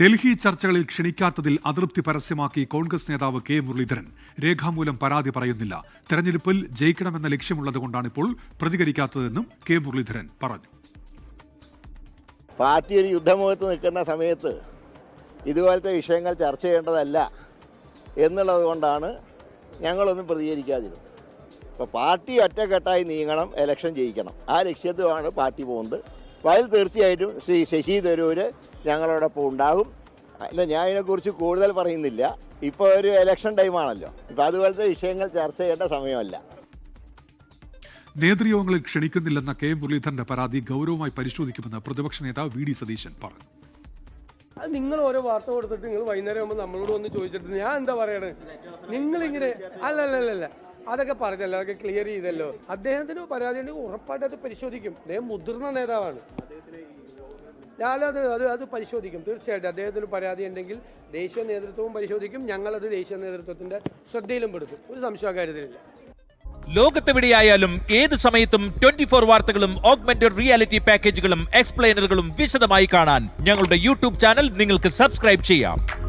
ഡൽഹി ചർച്ചകളിൽ ക്ഷണിക്കാത്തതിൽ അതൃപ്തി പരസ്യമാക്കി കോൺഗ്രസ് നേതാവ് കെ മുരളീധരൻ. രേഖാമൂലം പരാതി പറയുന്നില്ല. തെരഞ്ഞെടുപ്പിൽ ജയിക്കണമെന്ന ലക്ഷ്യമുള്ളതുകൊണ്ടാണ് ഇപ്പോൾ പ്രതികരിക്കാത്തതെന്നും കെ മുരളീധരൻ പറഞ്ഞു. പാർട്ടി ഒരു യുദ്ധമുഖത്ത് നിൽക്കുന്ന സമയത്ത് ഇതുപോലത്തെ വിഷയങ്ങൾ ചർച്ച ചെയ്യേണ്ടതല്ല എന്നുള്ളത് കൊണ്ടാണ് ഞങ്ങളൊന്നും പ്രതികരിക്കാതിരുന്നത്. അപ്പോൾ പാർട്ടി ഒറ്റക്കെട്ടായി നീങ്ങണം ഇലക്ഷൻ ജയിക്കണം. ആ ലക്ഷ്യത്തിലാണ് പാർട്ടി പോകുന്നത്. അപ്പോൾ അതിൽ തീർച്ചയായിട്ടും ശ്രീ ശശി തരൂർ ഞങ്ങളോടൊപ്പം ഉണ്ടാകും അല്ല ഞാൻ ഇതിനെക്കുറിച്ച് കൂടുതൽ പറയുന്നില്ല. ഇപ്പോൾ ഒരു എലക്ഷൻ ടൈമാണല്ലോ ഇപ്പോൾ അതുപോലത്തെ വിഷയങ്ങൾ ചർച്ച ചെയ്യേണ്ട സമയമല്ല. നേതൃയോഗങ്ങളിൽ ക്ഷണിക്കുന്നില്ലെന്ന കെ മുരളീധരന്റെ പരാതി ഗൗരവമായി പരിശോധിക്കുമെന്ന് പ്രതിപക്ഷ നേതാവ് വി ഡി സതീശൻ പറഞ്ഞു. അത് നിങ്ങൾ ഓരോ വാർത്ത കൊടുത്തിട്ട് നിങ്ങൾ വൈകുന്നേരം ആകുമ്പോൾ നമ്മളോട് വന്ന് ചോദിച്ചിട്ട് ഞാൻ എന്താ പറയണേ? നിങ്ങളിങ്ങനെ അല്ലല്ലല്ല അല്ല അല്ല അല്ല അതൊക്കെ പറഞ്ഞല്ലോ അതൊക്കെ ക്ലിയർ ചെയ്തല്ലോ. അദ്ദേഹത്തിന് പരാതി ഉണ്ടെങ്കിൽ ഉറപ്പായിട്ട് അത് പരിശോധിക്കും. അദ്ദേഹം മുതിർന്ന നേതാവാണ്. ഞാനത് അത് അത് പരിശോധിക്കും. തീർച്ചയായിട്ടും അദ്ദേഹത്തിന് പരാതി ഉണ്ടെങ്കിൽ ദേശീയ നേതൃത്വവും പരിശോധിക്കും. ഞങ്ങളത് ദേശീയ നേതൃത്വത്തിന്റെ ശ്രദ്ധയിലും പെടുത്തും. ഒരു സംശയ കാര്യത്തിലില്ല. ലോകത്തെവിടെയായാലും ഏത് സമയത്തും ട്വന്റി ഫോർ വാർത്തകളും ഓഗ്മെന്റഡ് റിയാലിറ്റി പാക്കേജുകളും എക്സ്പ്ലെയിനറുകളും വിശദമായി കാണാൻ ഞങ്ങളുടെ യൂട്യൂബ് ചാനൽ നിങ്ങൾക്ക് സബ്സ്ക്രൈബ് ചെയ്യാം.